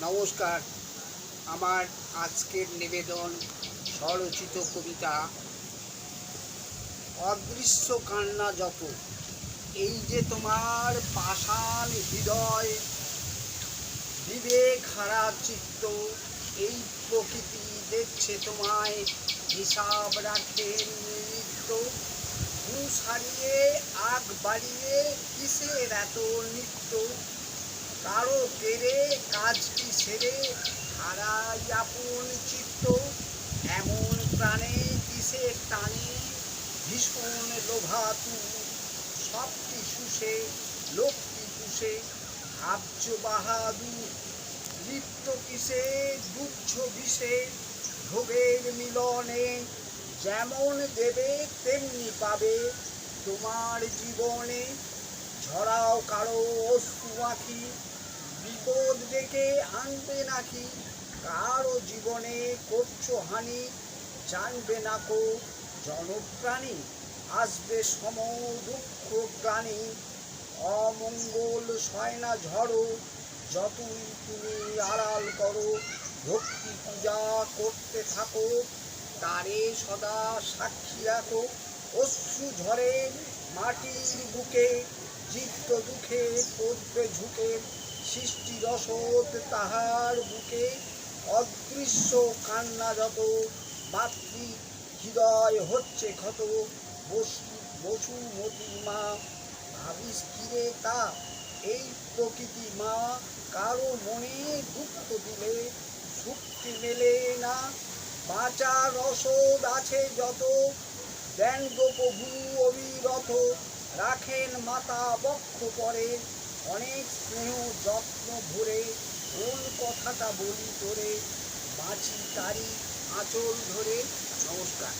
নমস্কার। আমার আজকের নিবেদন স্বরচিত কবিতা, অদৃশ্য কান্না যত, এই যে তোমার পাষাণ হৃদয়, বিবেক হারা চিত্ত, এই প্রকৃতি দেখছে তোমায়, হিসাব রাখেন নৃত্য ঘুষ হারিয়ে, আগ বাড়িয়ে, কিসের এত নিত্য? কারও পেরে কাজটি সেরে হারাই আপন চিত্ত, এমন প্রাণে কিসের টানে ভীষণ লোভাতু সবটি শুষে, লোকটি পুষে, ভাবছ বাহাদুর লিপ্ত কিসে দুঃখ বিষে, ভোগের মিলনে যেমন দেবে তেমনি পাবে তোমার জীবনে। ঝরাও কারও অশ্রু আঁখি ডেকে আনবে নাকি? কারও জীবনে করছ হানি, জানবে না কো জনপ্রাণী? আসবে সম দুঃখ প্রাণী অমঙ্গল সয় না ঝড়ো, যতই তুমি আড়াল করো, ভক্তি পূজা করতে থাকো, তারে সদা সাক্ষী রাখো। অশ্রু ঝরে মাটির বুকে চিত্ত দুঃখে পড়বে ঝুঁকে। সৃষ্টি রসদ তাহার বুকে অদৃশ্য কান্না যত মাতৃ হৃদয় হচ্ছে ক্ষত। বসু বসুমতী মা, ভাবিস কিরে তা? এই প্রকৃতি মা কারও মনে দুঃখ দিলে সুক্তি মেলে না। বাঁচার রসদ আছে যত, দেন গো প্রভু অবিরত, রাখেন মাতা বক্ষ পরে। অনেক স্নেহ যত্ন ভরে কোন কথাটা বলি তোরে? বাঁচি তারি আঁচল ধরে নমস্কার।